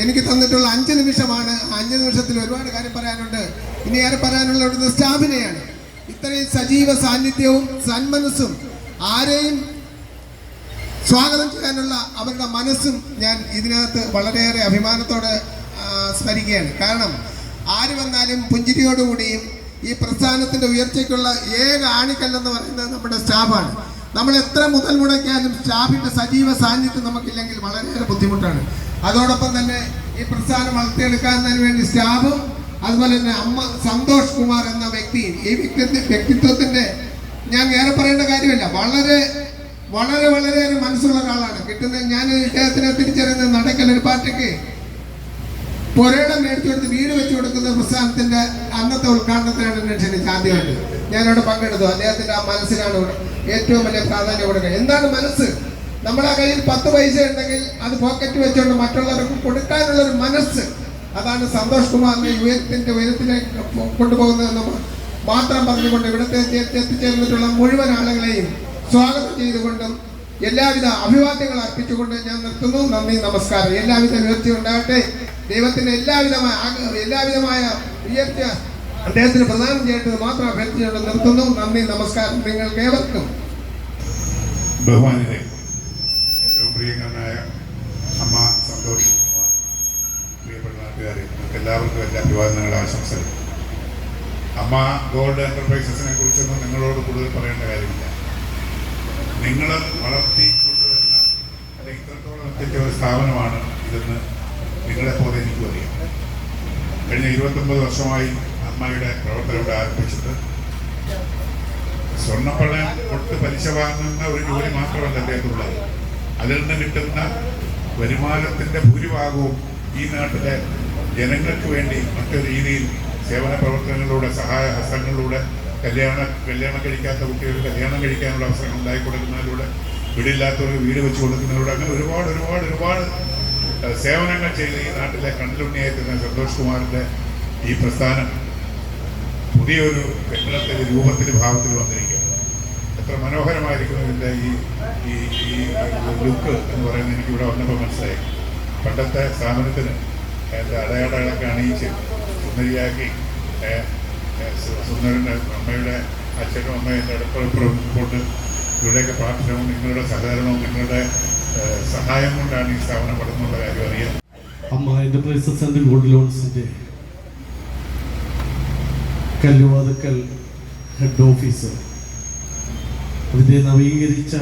എനിക്ക് തന്നിട്ടുള്ള അഞ്ച് നിമിഷമാണ്. അഞ്ച് നിമിഷത്തിൽ ഒരുപാട് കാര്യം പറയാനുണ്ട്. ഇനി ഏറെ പറയാനുള്ള ഇവിടുത്തെ സ്റ്റാഫിനെയാണ്. ഇത്രയും സജീവ സാന്നിധ്യവും സന്മനസ്സും ആരെയും സ്വാഗതം ചെയ്യാനുള്ള അവരുടെ മനസ്സും ഞാൻ ഇതിനകത്ത് വളരെയേറെ അഭിമാനത്തോടെ സ്മരിക്കുകയാണ്. കാരണം ആര് വന്നാലും പുഞ്ചിരിയോടുകൂടിയും ഈ പ്രസ്ഥാനത്തിന്റെ ഉയർച്ചയ്ക്കുള്ള ഏക ആണിക്കല്ലെന്ന് പറയുന്നത് നമ്മുടെ സ്റ്റാഫാണ്. നമ്മൾ എത്ര മുതൽ മുടക്കിയാലും സ്റ്റാഫിന്റെ സജീവ സാന്നിധ്യം നമുക്കില്ലെങ്കിൽ വളരെയേറെ ബുദ്ധിമുട്ടാണ്. അതോടൊപ്പം തന്നെ ഈ പ്രസ്ഥാനം വളർത്തിയെടുക്കുന്നതിന് വേണ്ടി സ്റ്റാഫും അതുപോലെ തന്നെ അമ്മ സന്തോഷ് കുമാർ എന്ന വ്യക്തിയും ഈ വ്യക്തി വ്യക്തിത്വത്തിന്റെ ഞാൻ വേറെ പറയേണ്ട കാര്യമില്ല. വളരെ വളരെ വളരെ മനസ്സുള്ള ഒരാളാണ്. കിട്ടുന്ന ഞാൻ ഇദ്ദേഹത്തിനെ തിരിച്ചറിയുന്ന നടക്കൽ ഒരു പാർട്ടിക്ക് പുരയിടം മേടിച്ചു കൊടുത്ത് വീട് വെച്ചു കൊടുക്കുന്ന പ്രസ്ഥാനത്തിന്റെ അന്നത്തെ ഉദ്ഘാടനത്തിനാണ് എന്നെ ക്ഷണിച്ചത് ആദ്യമായിട്ട് ഞാനവിടെ പങ്കെടുത്തു. അദ്ദേഹത്തിന്റെ ആ മനസ്സിനാണ് ഏറ്റവും വലിയ പ്രാധാന്യം കൊടുക്കുക. എന്താണ് മനസ്സ്? നമ്മളെ കയ്യിൽ പത്ത് പൈസ ഉണ്ടെങ്കിൽ അത് പോക്കറ്റ് വെച്ചുകൊണ്ട് മറ്റുള്ളവർക്ക് കൊടുക്കാനുള്ള ഒരു മനസ്സ്. അതാണ് സന്തോഷ് കുമാറിനെ ഉയരത്തിന്റെ ഉയരത്തിലേക്ക് കൊണ്ടുപോകുന്നതെന്ന് മാത്രം പറഞ്ഞുകൊണ്ട് ഇവിടുത്തെ എത്തി- എത്തിച്ചേർന്നിട്ടുള്ള മുഴുവൻ ആളുകളെയും സ്വാഗതം ചെയ്തുകൊണ്ടും എല്ലാവിധ അഭിവാദ്യങ്ങൾ അർപ്പിച്ചുകൊണ്ട് ഞാൻ നിർത്തുന്നു. നന്ദി നമസ്കാരം. എല്ലാവിധ ഉയർച്ച ഉണ്ടാകട്ടെ. ദൈവത്തിന്റെ എല്ലാവിധമായ എല്ലാവിധമായ ഉയർച്ച അദ്ദേഹത്തിന് പ്രദാനം ചെയ്യേണ്ടത് മാത്രം അഭ്യർത്ഥിച്ചുകൊണ്ട് നിർത്തുന്നു. നന്ദി നമസ്കാരം. നിങ്ങൾക്ക് ഏവർക്കും. ബഹുമാനിതരെ ഏറ്റവും പ്രിയങ്കരനായ അമ്മ സന്തോഷ് പ്രിയപ്പെട്ട നാട്ടുകാരെ എല്ലാവർക്കും എല്ലാ അഭിവാദനങ്ങൾ ആശംസകൾ. അമ്മ ഗോൾഡ് എന്റർപ്രൈസസിനെ കുറിച്ചൊന്നും നിങ്ങളോട് കൂടുതൽ പറയേണ്ട കാര്യമില്ല. നിങ്ങൾ വളർത്തി കൊണ്ടുവരുന്ന അല്ലെങ്കിൽ ഇത്രത്തോളം എത്തിച്ച ഒരു സ്ഥാപനമാണ് ഇതെന്ന് നിങ്ങളെപ്പോലെ എനിക്കും അറിയാം കഴിഞ്ഞ ഇരുപത്തൊമ്പത് വർഷമായി അമ്മയുടെ പ്രവർത്തനം ആരംഭിച്ചിട്ട് സ്വർണപ്പണയം തൊട്ട് പലിശ വാങ്ങുന്ന ഒരു ജോലി മാത്രമല്ല അദ്ദേഹത്തുള്ളത് അതിൽ നിന്ന് കിട്ടുന്ന വരുമാനത്തിന്റെ ഭൂരിഭാഗവും ഈ നാട്ടിലെ ജനങ്ങൾക്ക് വേണ്ടി മറ്റു രീതിയിൽ സേവന പ്രവർത്തനങ്ങളിലൂടെ സഹായ ഹസ്തങ്ങളിലൂടെ കല്യാണ കല്യാണം കഴിക്കാത്ത കുട്ടികൾക്ക് കല്യാണം കഴിക്കാനുള്ള അവസരങ്ങൾ ഉണ്ടാക്കി കൊടുക്കുന്നതിലൂടെ വീടില്ലാത്തവർക്ക് വീട് വെച്ച് കൊടുക്കുന്നതിലൂടെ അങ്ങനെ ഒരുപാട് ഒരുപാട് ഒരുപാട് സേവനങ്ങൾ ചെയ്ത് ഈ നാട്ടിലെ കണ്ടിലുണ്ണിയായിരുന്ന സന്തോഷ് കുമാറിന്റെ ഈ പ്രസ്ഥാനം പുതിയൊരു കെട്ടിടത്തിൽ രൂപത്തിൽ ഭാവത്തിൽ വന്നിരിക്കുന്നു. എത്ര മനോഹരമായിരിക്കുന്നു ഇതിന്റെ ഈ ഈ ഈ ലുക്ക് എന്ന് പറയുന്നത് എനിക്ക് ഇവിടെ വന്നപ്പോൾ മനസ്സിലായി. പണ്ടത്തെ സ്ഥാപനത്തിന് എന്റെ അടയാളകളൊക്കെ അണിയിച്ച് സുന്ദരിയാക്കി സുന്ദരന്റെ അമ്മയുടെ അച്ഛനും അമ്മയും അടുപ്പുറപ്പുറം കൊണ്ട് ഇവിടെയൊക്കെ പ്രാർത്ഥനവും നിങ്ങളുടെ സഹകരണവും നിങ്ങളുടെ സഹായം കൊണ്ടാണ് ഈ സ്ഥാപനം വളർന്നുള്ള കാര്യം അറിയാം. അമ്മ എന്റർപ്രൈസസ് ആൻഡ് ഗോൾഡ് ലോൺസിന്റെ കല്ലുവാതുക്കൽ ഹെഡ് ഓഫീസ് അതിന്റെ നവീകരിച്ച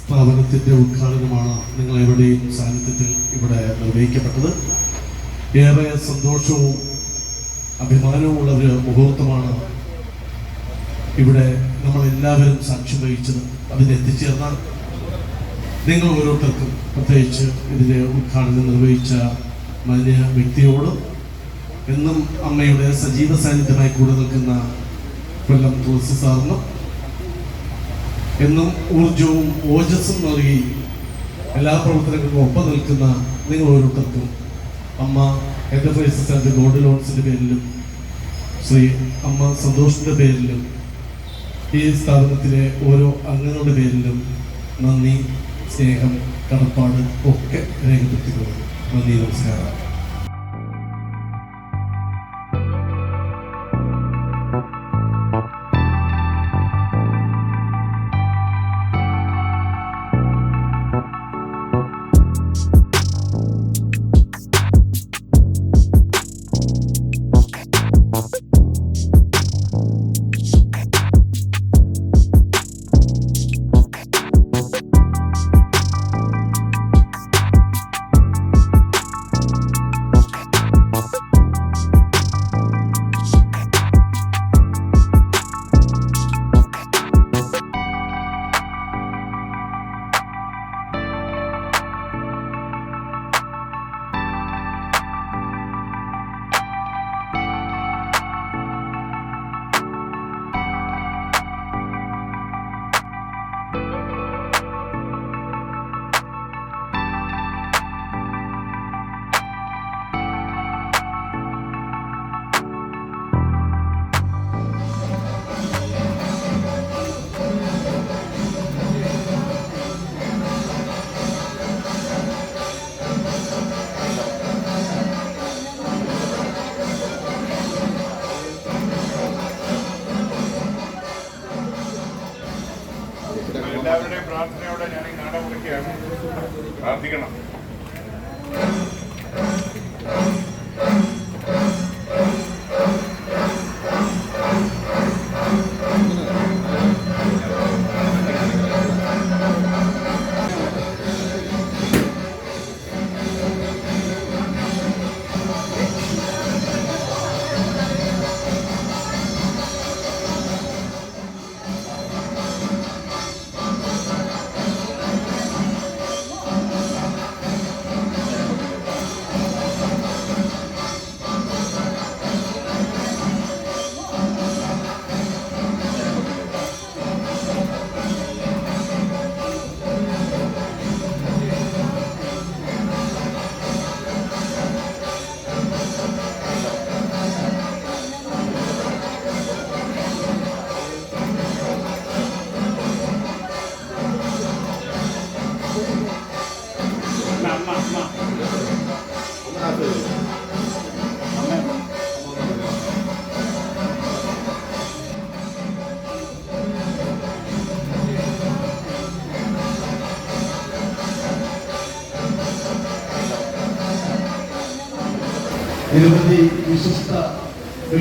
സ്ഥാപനത്തിന്റെ ഉദ്ഘാടനമാണ് നിങ്ങൾ എവിടെയും സാന്നിധ്യത്തിൽ ഇവിടെ നിർവഹിക്കപ്പെട്ടത്. ഏറെ സന്തോഷവും അഭിമാനവുമുള്ള ഒരു മുഹൂർത്തമാണ് ഇവിടെ നമ്മൾ എല്ലാവരും സാക്ഷ്യം വഹിച്ചത്. അതിനെത്തിച്ചേർന്ന നിങ്ങൾ ഓരോരുത്തർക്കും പ്രത്യേകിച്ച് ഇതിന്റെ ഉദ്ഘാടനം നിർവഹിച്ച മാന്യ വ്യക്തിയോടും എന്നും അമ്മയുടെ സജീവ സാന്നിധ്യമായി കൂടെ നിൽക്കുന്ന കൊല്ലം തുളസി സാറിനും എന്നും ഊർജവും ഓജസ്സും നൽകി എല്ലാ പ്രവർത്തനങ്ങൾക്കും ഒപ്പം നിൽക്കുന്ന നിങ്ങൾ ഓരോരുത്തർക്കും അമ്മ എന്റർപ്രൈസസ് ആൻഡ് ഗോൾഡ് ലോൺസിന്റെ പേരിലും ശ്രീ അമ്മ സന്തോഷിന്റെ പേരിലും ഈ സ്ഥാപനത്തിലെ ഓരോ അംഗങ്ങളുടെ പേരിലും നന്ദി. സ്നേഹം കടപ്പാട് ഒക്കെ രേഖപ്പെടുത്തിക്കൊണ്ട് നന്ദി നമസ്കാരം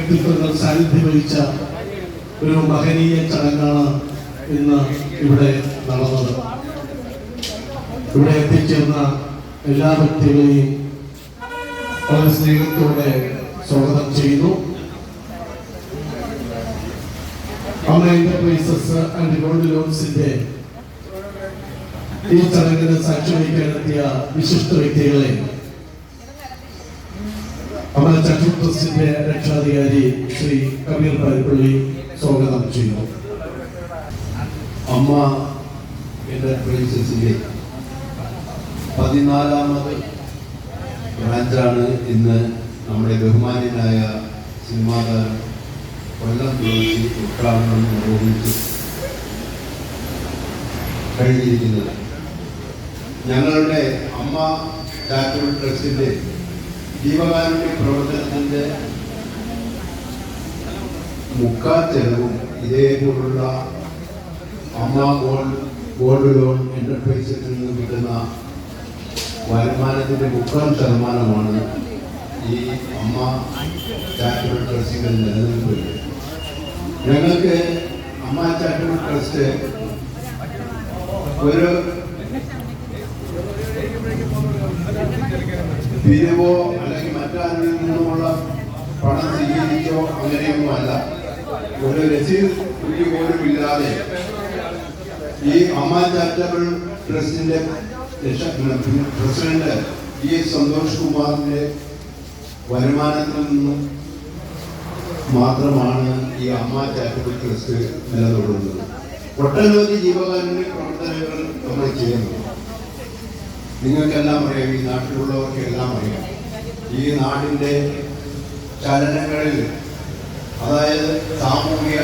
വ്യക്തിത്വങ്ങൾ സാന്നിധ്യം വഹിച്ച ഒരു മഹനീയ ചടങ്ങാണ് ഇന്ന് ഇവിടെ നടന്നത്. ഇവിടെ എത്തിച്ചേർന്ന എല്ലാ വ്യക്തികളെയും വളരെ സ്നേഹത്തോടെ സ്വാഗതം ചെയ്യുന്നു. അമ്മ എന്റർപ്രൈസസ് ആൻഡ് ഗോൾഡ് ലോൺസിന്റെ ഈ ചടങ്ങിന് സാക്ഷി വഹിക്കാനെത്തിയ വിശിഷ്ട വ്യക്തികളെ അമല ചട്ടം ട്രസ്റ്റിന്റെ രക്ഷാധികാരി ശ്രീ കബീർ പാരിപ്പള്ളി സ്വാഗതം ചെയ്യുന്നു. അമ്മ എന്റെ എന്റർപ്രൈസസിന്റെ പതിനാലാമത് ബ്രാഞ്ചാണ് ഇന്ന് നമ്മുടെ ബഹുമാന്യനായ സിനിമാതാരം കൊല്ലം ജോലി ഉദ്ഘാടനം നിർവഹിച്ചു കഴിഞ്ഞിരിക്കുന്നത്. ഞങ്ങളുടെ അമ്മ ചാറ്റൽ ട്രസ്റ്റിന്റെ ജീവകാരുണ്യ പ്രവർത്തനത്തിന്റെ മുക്കാൽ ചെലവും ഇതേപോലുള്ള അമ്മ ഗോൾഡ് ഗോൾഡ് ലോൺ എന്റർപ്രൈസിൽ നിന്ന് കിട്ടുന്ന വരുമാനത്തിന്റെ മുക്കാൽ ശതമാനമാണ് ഈ അമ്മ ചാരിറ്റബിൾ ട്രസ്റ്റിന്റെ നിലനിൽപ്പ് ഞങ്ങൾക്ക് അമ്മ ചാരിറ്റബിൾ ട്രസ്റ്റ് ഒരു പിരിവോ പണം സ്വീകരിച്ചോ അങ്ങനെയൊന്നും അല്ല ഒരു രസീത് കുട്ടി പോലും ഇല്ലാതെ ഈ അമ്മ ചാരിറ്റബിൾ ട്രസ്റ്റിന്റെ പ്രസിഡന്റ് ഇ സന്തോഷ് കുമാറിന്റെ വരുമാനത്തിൽ നിന്ന് മാത്രമാണ് ഈ അമ്മ ചാരിറ്റബിൾ ട്രസ്റ്റ് നിലനിൽക്കുന്നത് ഒട്ടനവധി ജീവകാരുണ്യ പ്രവർത്തനങ്ങൾ നമ്മൾ ചെയ്യുന്നു. നിങ്ങൾക്കെല്ലാം അറിയാം ഈ നാട്ടിലുള്ളവർക്ക് എല്ലാം അറിയാം. ഈ നാടിന്റെ ചലനങ്ങളിൽ അതായത് സാമൂഹിക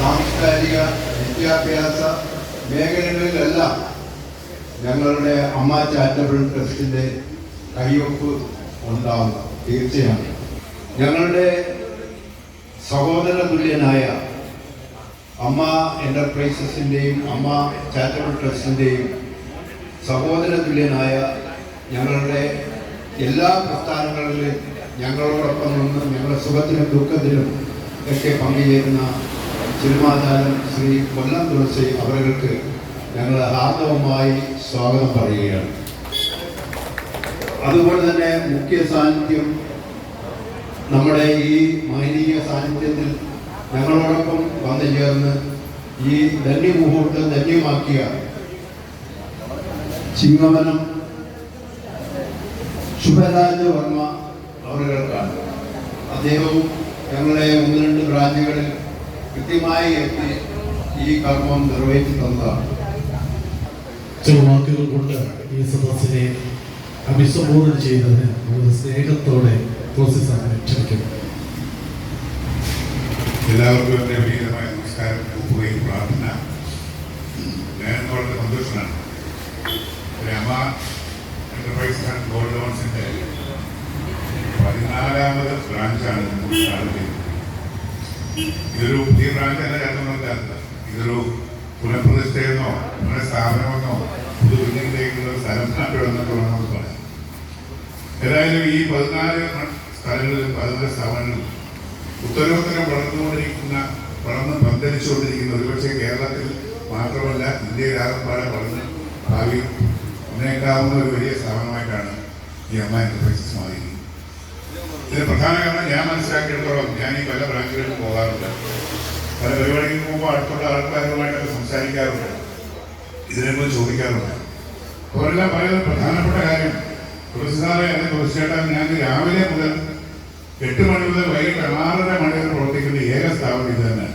സാംസ്കാരിക വിദ്യാഭ്യാസ മേഖലകളിലെല്ലാം ഞങ്ങളുടെ അമ്മ ചാറ്റബിൾ ട്രസ്റ്റിന്റെ കയ്യൊപ്പ് ഉണ്ടാവും തീർച്ചയാണ്. ഞങ്ങളുടെ സഹോദര തുല്യനായ അമ്മ എന്റർപ്രൈസസിന്റെയും അമ്മ ചാരിറ്റബിൾ ട്രസ്റ്റിന്റെയും സഹോദര തുല്യനായ ഞങ്ങളുടെ എല്ലാ പ്രസ്ഥാനങ്ങളിലും ഞങ്ങളോടൊപ്പം നിന്ന് ഞങ്ങളുടെ സുഖത്തിനും ദുഃഖത്തിനും ഒക്കെ പങ്കുചേരുന്ന സിനിമാതാരം ശ്രീ കൊല്ലം തുളസി അവർക്ക് ഞങ്ങൾ ഹാർദവമായി സ്വാഗതം പറയുകയാണ്. അതുപോലെ തന്നെ മുഖ്യ സാന്നിധ്യം നമ്മുടെ ഈ മൈനീയ സാന്നിധ്യത്തിൽ ഞങ്ങളോടൊപ്പം വന്നു ചേർന്ന് ഈ ധന്യമുഹൂർത്തം ധന്യമാക്കിയ ചിങ്ങവനം ശുഭരാജ വർമ്മ അവരുകൾക്കാണ് അദ്ദേഹവും ഞങ്ങളെ ഒന്ന് രണ്ട് ബ്രാഞ്ചുകളിൽ കൃത്യമായി എത്തി ഈ കർമ്മം നിർവഹിച്ചു തന്നതാണ്. ചില വാക്കുകൾ കൊണ്ട് ഈ സദസ്സിനെ അഭിസംബോധന ചെയ്തതിന് നമ്മുടെ സ്നേഹത്തോടെ ക്ഷണിക്കുന്നു എല്ലാവർക്കും എന്റെ വിനീതമായ നമസ്കാരം ഒപ്പുകയും പ്രാർത്ഥന. ഞാൻ വളരെ സന്തോഷമാണ് രമ എന്റർപ്രൈസ് ആൻഡ് ഗോൾഡ് ലോൺസിന്റെ പതിനാലാമത് ബ്രാഞ്ചാണ് ഇതൊരു പുതിയ ബ്രാഞ്ച് അല്ല രണ്ടെണ്ണമല്ല ഇതൊരു പുനഃപ്രതിഷ്ഠയെന്നോ പുനഃസ്ഥാപനമെന്നോ പുതു ബിൽഡിങ്ങിലേക്കുള്ള സ്ഥലം മാറ്റം വേണം പറയാം. ഏതായാലും ഈ പതിനാല് സ്ഥലങ്ങളിലും പതിനാല് സ്ഥാപനങ്ങളിലും ഉത്തരോത്തരം വളർന്നുകൊണ്ടിരിക്കുന്ന വളർന്ന് പന്തലിച്ചുകൊണ്ടിരിക്കുന്ന ഒരുപക്ഷെ കേരളത്തിൽ മാത്രമല്ല ഇന്ത്യയിലാകപ്പാടെ വളർന്ന് ഭാവി ഉന്നയിക്കാവുന്ന ഒരു വലിയ സ്ഥാപനമായിട്ടാണ് ഈ അമ്മ എന്റർപ്രൈസസ് മാറിയിരിക്കുന്നത് ഇതിന് പ്രധാന കാരണം ഞാൻ മനസ്സിലാക്കിയിടത്തോളം ഞാൻ ഈ പല ബ്രാഞ്ചുകളിലും പോകാറുണ്ട്. പല പരിപാടികൾക്ക് പോകുമ്പോൾ അടുത്തുള്ള ആൾക്കാരുമായിട്ടൊക്കെ സംസാരിക്കാറുണ്ട്. ഇതിനെക്കുറിച്ച് ചോദിക്കാറുണ്ട്. അവരെല്ലാം പറയുന്ന പ്രധാനപ്പെട്ട കാര്യം. തുളസിദാറെ എന്നെ തുളസിച്ചേട്ടാൻ ഞാൻ രാവിലെ മുതൽ എട്ട് മണി മുതൽ വൈകിട്ട് ആറര മണി വരെ പ്രവർത്തിക്കുന്ന ഏക സ്ഥാപനം ഇത് തന്നെ.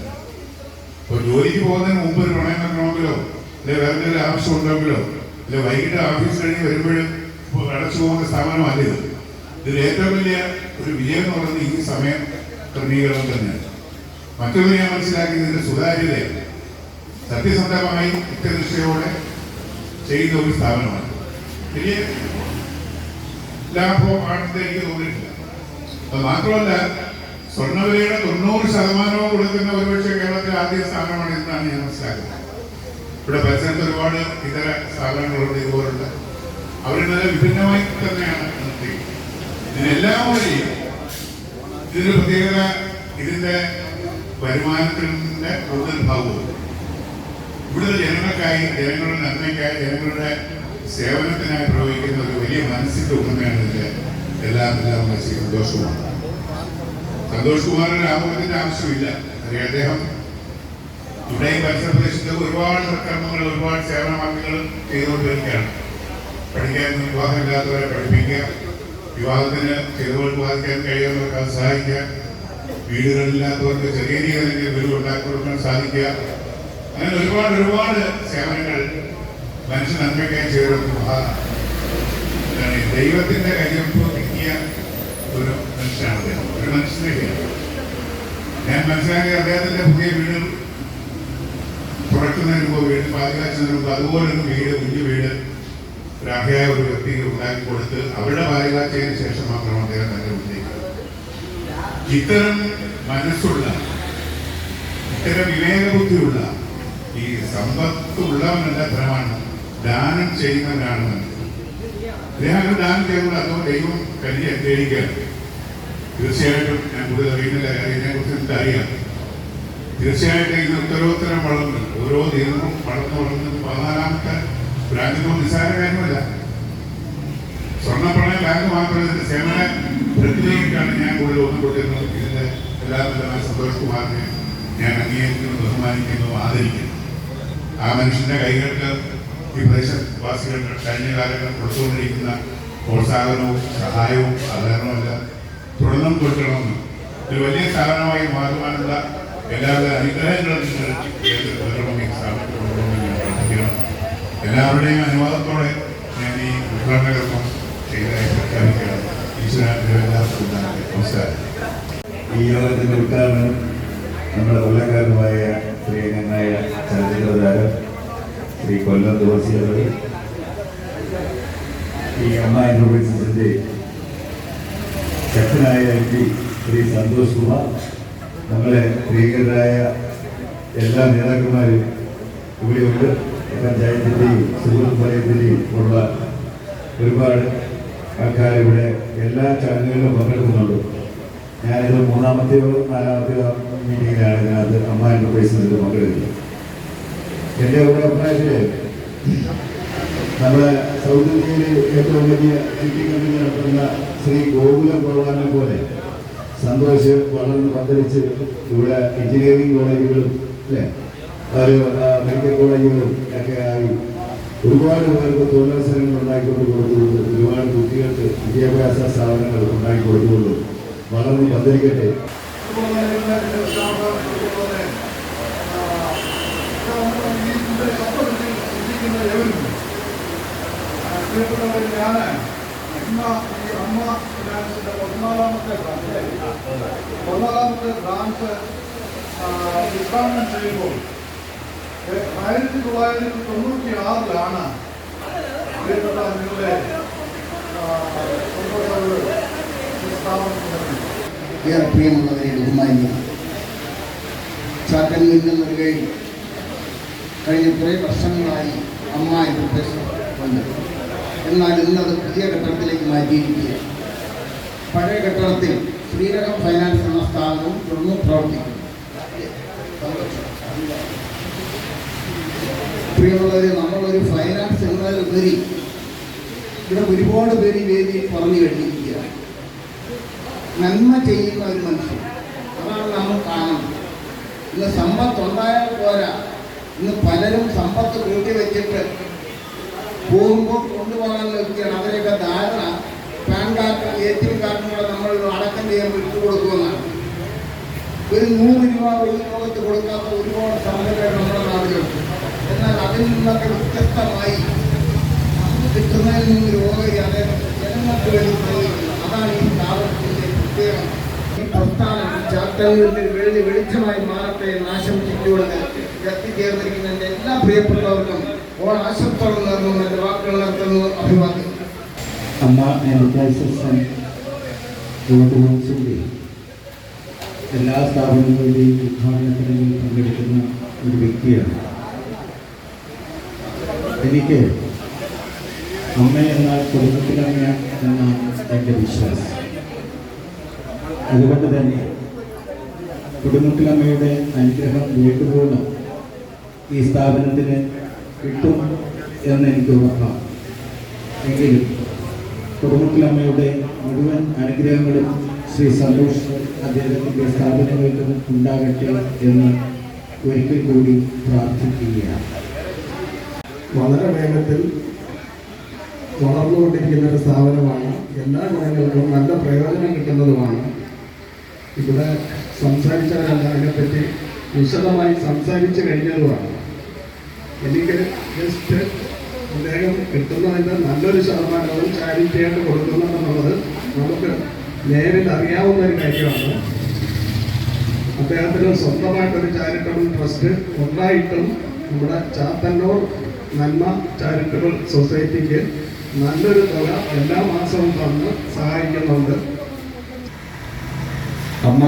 അപ്പോൾ ജോലിക്ക് പോകുന്നതിന് മുമ്പ് ഒരു പ്രണയം വെക്കണമെങ്കിലോ അല്ലെങ്കിൽ വേറെ എന്തെങ്കിലും ആവശ്യം ഉണ്ടെങ്കിലോ അല്ലെങ്കിൽ വൈകിട്ട് ഓഫീസ് കഴിഞ്ഞ് വരുമ്പോഴും അടച്ചു പോകുന്ന സ്ഥാപനമല്ല ഇത്. ഇതിൽ ഏറ്റവും വലിയ ഒരു വിജയം എന്ന് പറയുന്നത് ഈ സമയം ക്രമീകരണം തന്നെയാണ്. മറ്റൊന്ന് ഞാൻ മനസ്സിലാക്കിയതിന്റെ സുതാര്യതയാണ്. സത്യസന്ധമായി കൃത്യനിഷ്ഠയോടെ ചെയ്യുന്ന ഒരു സ്ഥാപനമാണ്. വലിയ ലാഭവും എനിക്ക് തോന്നിയിട്ടില്ല. അത് മാത്രമല്ല സ്വർണവിലയുടെ തൊണ്ണൂറ് ശതമാനവും കൊടുക്കുന്ന ഒരുപക്ഷെ കേരളത്തിലെ ആദ്യ സ്ഥാപനമാണ് എന്നാണ് ഞാൻ മനസ്സിലാക്കുന്നത്. ഇവിടെ പരിസരത്ത് ഒരുപാട് ഇതര സ്ഥാപനങ്ങളുണ്ട് ഇതുപോലുള്ള. അവരുടെ വിഭിന്നമായി തന്നെയാണ് നിർത്തിയത് ഇതിനെല്ലാം വഴിയും ഇതിന്റെ പ്രത്യേകത ഇതിന്റെ വരുമാനത്തിന്റെ കൂടുതൽ ഭാഗവും. ഇവിടുത്തെ ജനങ്ങൾക്കായി ജനങ്ങളുടെ നന്മയ്ക്കായി ജനങ്ങളുടെ സേവനത്തിനായി പ്രവഹിക്കുന്ന ഒരു വലിയ മനസ്സിന്റെ ഉണ്മയാണ് ഇതിന്റെ എല്ലാം എല്ലാം ശ്രീ സന്തോഷ് കുമാറിന് ആമുഖത്തിന്റെ ആവശ്യമില്ല. അദ്ദേഹം ഇവിടെ ഈ പരിസര ഒരുപാട് സത്കർമ്മങ്ങൾ ഒരുപാട് സേവന മാർഗങ്ങൾ ചെയ്തുകൊണ്ടിരിക്കുകയാണ്. പഠിക്കാൻ വിവാഹമില്ലാത്തവരെ പഠിപ്പിക്കുക വിവാഹത്തിന് ചെലവുകൾ ബാധിക്കാൻ കഴിയുന്നവർക്ക് അത് സഹായിക്കുക വീടുകളില്ലാത്തവർക്ക് ചെറിയ രീതിയിൽ വീട് ഉണ്ടാക്കി കൊടുക്കാൻ സാധിക്കുക. അങ്ങനെ ഒരുപാട് ഒരുപാട് സേവനങ്ങൾ മനുഷ്യ നന്മയ്ക്കായി ചെയ്ത മഹാ എന്താണ് ഈ ദൈവത്തിന്റെ കയ്യൊപ്പ് കിട്ടിയ ഒരു മനുഷ്യനാണ് അദ്ദേഹം. ഒരു മനുഷ്യനെയാണ് ഞാൻ മനസ്സിലാക്കിയ അദ്ദേഹത്തിന്റെ പുതിയ വീട് പുറത്തുനിന്ന് വരുമ്പോൾ വീട് പാതിരാച്ചു അതുപോലെ അതുപോലൊരു വീട് കുഞ്ഞു വീട് ഒരു അർഹയായ ഒരു വ്യക്തി ഉണ്ടാക്കി കൊടുത്ത് അവരുടെ വായനാച്ചതിന് ശേഷം മാത്രം അദ്ദേഹം തന്നെ ഉന്നയിക്കുന്നത്. ഇത്തരം മനസ്സുള്ള ഇത്തരം വിവേകബുദ്ധിയുള്ള ഈ സമ്പത്ത് ഉള്ളവനല്ല ധനമാണ് ദാനം ചെയ്യുന്നവനാണ് അദ്ദേഹം ദാനം ചെയ്യുന്നത് അതോ ദൈവം കല്യ അനുഗ്രഹിക്കുകയാണ്. തീർച്ചയായിട്ടും ഞാൻ കൂടുതൽ അറിയുന്നില്ല ഇതിനെ കുറിച്ച് എനിക്ക് അറിയാം തീർച്ചയായിട്ടും ഇത് ഉത്തരോത്തരം വളർന്ന് ഓരോ ദിനവും വളർന്നു വളർന്ന് പതിനാലാമത്തെ ബ്രാഞ്ചിനോ നിസ്സാര കാര്യമല്ല. സ്വർണപ്പണയ ബാങ്ക് മാത്രമല്ല ഇതിന്റെ സേവന പ്രക്രിയയ്ക്കാണ് ഞാൻ കൂടുതൽ ഒന്നും കൊടുക്കുന്നത് ഇതിന്റെ എല്ലാ വിധമായ സന്തോഷ് കുമാറിനെ ഞാൻ അംഗീകരിക്കുന്നു ബഹുമാനിക്കുന്നു ആദരിക്കുന്നു. ആ മനുഷ്യന്റെ കൈകൾക്ക് ഈ പ്രദേശവാസികൾ കഴിഞ്ഞ കാലങ്ങളിൽ കൊടുത്തുകൊണ്ടിരിക്കുന്ന പ്രോത്സാഹനവും സഹായവും സാധാരണമല്ല തുടർന്നും കൊടുക്കണമെന്ന്. ഒരു വലിയ സ്ഥാപനമായി മാറുവാനുള്ള എല്ലാവരുടെ അനുഗ്രഹങ്ങളും നിങ്ങൾ കേന്ദ്ര സ്ഥാപനത്തിൽ കൊണ്ടുപോകണമെന്ന് ഞാൻ പ്രാർത്ഥിക്കണം എല്ലാവരുടെയും അനുവാദത്തോടെ ഞാൻ ഈ ഉദ്ഘാടന കർമ്മം ചെയ്തതായി എല്ലാവർക്കും നമസ്കാരം. ഈ യോഗത്തിന്റെ ഉദ്ഘാടനം നമ്മുടെ കൊല്ലക്കാരനുമായ ശ്രീ നന്നായ ചലച്ചിത്രതാരം ശ്രീ കൊല്ലം ഈ അമ്മ എന്റർപ്രൈസസിന്റെ ശക്തനായ എം ശ്രീ സന്തോഷ് കുമാർ. നമ്മളെ പ്രിയങ്കരായ എല്ലാ നേതാക്കന്മാരും ഇവിടെയുണ്ട് പഞ്ചായത്തിന്റെയും സുഹൃത്ത് വലയത്തിന്റെയും ഉള്ള ഒരുപാട് ആൾക്കാർ ഇവിടെ എല്ലാ ചടങ്ങുകളിലും പങ്കെടുക്കുന്നുണ്ട്. ഞാനിത് മൂന്നാമത്തെയോ നാലാമത്തെയോ മീറ്റിങ്ങിലാണ് ഇതിനകത്ത് അമ്മ എന്റർപ്രൈസിനകത്ത് പങ്കെടുക്കുന്നത്. എന്റെ ഒരു അഭിപ്രായത്തിൽ നമ്മുടെ സൗത്ത് ഇന്ത്യയിൽ ഏറ്റവും വലിയ ഷിപ്പിംഗ് കമ്പനി നടത്തുന്ന ശ്രീ ഗോകുലം ഭഗവാനെ പോലെ സന്തോഷം വളർന്ന് പന്തലിച്ച് ഇവിടെ എഞ്ചിനീയറിംഗ് കോളേജുകളും അല്ലേ? ഒരു മെഡിക്കൽ കോളേജുകളും ഒക്കെ ആയി ഒരുപാട് പേർക്ക് തൊഴിലവസരങ്ങൾ ഉണ്ടാക്കിക്കൊണ്ട് കൊടുത്തുകൊണ്ട് ഒരുപാട് കുട്ടികൾക്ക് വിദ്യാഭ്യാസ സ്ഥാപനങ്ങൾ ഉണ്ടാക്കി കൊടുത്തുകൊണ്ടും വളർന്ന് പ്രിയപ്പെട്ടവർ ഞാൻ ഇന്ന് ഈ അമ്മ ഫിനാൻസിന്റെ പതിനാലാമത്തെ ബ്രാഞ്ച് പതിനാലാമത്തെ ബ്രാഞ്ച് ഉദ്ഘാടനം ചെയ്യുമ്പോൾ ആയിരത്തി തൊള്ളായിരത്തി തൊണ്ണൂറ്റി ആറിലാണ് പ്രിയപ്പെട്ട നിങ്ങളുടെ. ഏറെ പ്രിയമുള്ളവരെ ബഹുമാനിക്കുന്നു ചാക്കൻ നിന്ന് വരികയും കഴിഞ്ഞ കുറേ വർഷങ്ങളായി അമ്മ എന്റർപ്രൈസ് വന്നു. എന്നാൽ ഇന്നത് പുതിയ ഘട്ടത്തിലേക്ക് മാറ്റിയിരിക്കുക പഴയ ഘട്ടത്തിൽ ശ്രീരകം ഫൈനാൻസ് എന്ന സ്ഥാപനവും തുടർന്ന് പ്രവർത്തിക്കുന്നു. പ്രിയമുള്ളവരെ നമ്മളൊരു ഫൈനാൻസ് എന്നതിലുപരി ഇവിടെ ഒരുപാട് പേര് ഈ വേദി പറഞ്ഞു കഴിഞ്ഞിരിക്കുകയാണ് നന്മ ചെയ്യുന്ന ഒരു മനുഷ്യൻ. അതാണ് നമ്മൾ കാണുന്നത്. ഇന്ന് സമ്പത്ത് ഉണ്ടായാൽ പോരാ. ഇന്ന് പലരും സമ്പത്ത് കൂട്ടി വെച്ചിട്ട് പോകുമ്പോൾ കൊണ്ടുപോകാനുള്ള വ്യക്തിയാണ് അവരെയൊക്കെ ധാരണ PAN card A T M കാർഡും കൂടെ നമ്മൾ അടക്കം ചെയ്യുമ്പോൾ ഇട്ട് കൊടുക്കുമെന്നാണ്. ഒരു നൂറ് രൂപ ഈ ലോകത്ത് കൊടുക്കാത്ത ഒരുപാട് സംഘടനകൾ നമ്മുടെ നാട്ടിലുണ്ട്. എന്നാൽ അതിൽ നിന്നൊക്കെ വ്യത്യസ്തമായി കിട്ടുന്നതിൽ നിന്ന് അദ്ദേഹം ജനങ്ങൾക്ക് വേണ്ടി പ്രയോഗിക്കുന്നു അതാണ് ഈ സ്ഥാപനത്തിന്റെ പ്രത്യേകം ഈ പ്രസ്ഥാനം ചാത്തങ്ങളിൽ വെള്ളി വെളിച്ചമായി മാറട്ടെ എന്ന് ആശംസിച്ചുകൊണ്ട് എത്തിച്ചേർന്നിരിക്കുന്ന എന്റെ എല്ലാ പ്രിയപ്പെട്ടവർക്കും ഓൺ ആശംസകൾ നേർന്നു എന്റെ വാക്കുകൾ നടത്തുന്നു. അഭിവാദ്യം. അമ്മ കൗൺസിലിന്റെ എല്ലാ സ്ഥാപനങ്ങളുടെയും ഉദ്ഘാടനത്തിൽ പങ്കെടുക്കുന്ന ഒരു വ്യക്തിയാണ് എനിക്ക് അമ്മ എന്നാൽ കുടുംബത്തിലമ്മ എന്നാണ് എന്റെ വിശ്വാസം. അതുകൊണ്ട് തന്നെ കുടുംബത്തിലമ്മയുടെ അനുഗ്രഹം വീട്ടുപോലും ഈ സ്ഥാപനത്തിന് കിട്ടും എന്ന് എനിക്ക് ഉറപ്പാണ്. എങ്കിലും കുടുംബത്തിലമ്മയുടെ മുഴുവൻ അനുഗ്രഹങ്ങളും ശ്രീ സന്തോഷ് അദ്ദേഹത്തിന്റെ സ്ഥാപനങ്ങൾക്കും ഉണ്ടാകട്ടെ എന്ന് ഒരിക്കൽ കൂടി പ്രാർത്ഥിക്കുകയാണ്. വളരെ വേഗത്തിൽ വളർന്നുകൊണ്ടിരിക്കുന്ന ഒരു സ്ഥാപനമാണ്. എല്ലാ ജനങ്ങൾക്കും നല്ല പ്രയോജനം കിട്ടുന്നതുമാണ്. ഇവിടെ സംസാരിച്ചവരല്ല അതിനെപ്പറ്റി വിശദമായി സംസാരിച്ചു കഴിഞ്ഞതുമാണ്. എനിക്ക് ജസ്റ്റ് അദ്ദേഹം കിട്ടുന്നതിന്റെ നല്ലൊരു ശതമാനവും ചാരിറ്റിയായിട്ട് കൊടുക്കുന്നുണ്ടെന്നുള്ളത് നമുക്ക് നേരിൽ അറിയാവുന്ന ഒരു കാര്യമാണ്. അദ്ദേഹത്തിന് സ്വന്തമായിട്ടൊരു ചാരിറ്റബിൾ ട്രസ്റ്റ് ഉണ്ടായിട്ടും നമ്മുടെ ചാത്തന്നൂർ നന്മ ചാരിറ്റബിൾ സൊസൈറ്റിക്ക് നല്ലൊരു തുക എല്ലാ മാസവും തന്ന് സഹായിക്കുന്നുണ്ട്. അമ്മ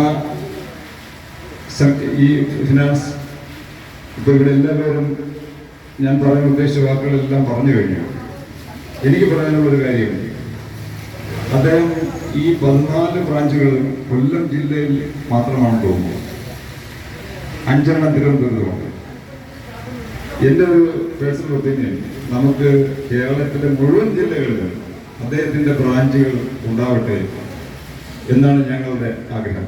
ഈ ഫിനാൻസ് ഇപ്പോൾ ഇവിടെ എല്ലാവരും ഞാൻ പറയാൻ ഉദ്ദേശിച്ച വാക്കുകളെല്ലാം പറഞ്ഞു കഴിഞ്ഞു. എനിക്ക് പറയാനുള്ളൊരു കാര്യം. അദ്ദേഹം ഈ പതിനാല് ബ്രാഞ്ചുകൾ കൊല്ലം ജില്ലയിൽ മാത്രമാണ് തോന്നുന്നത്. അഞ്ചെണ്ണം തിരുവനന്തപുരത്തുണ്ട് എന്റെ ഒരു പേഴ്സണൽ ഒപ്പീനിയൻ നമുക്ക് കേരളത്തിലെ മുഴുവൻ ജില്ലകളിലും അദ്ദേഹത്തിന്റെ ബ്രാഞ്ചുകൾ ഉണ്ടാവട്ടെ എന്നാണ് ഞങ്ങളുടെ ആഗ്രഹം.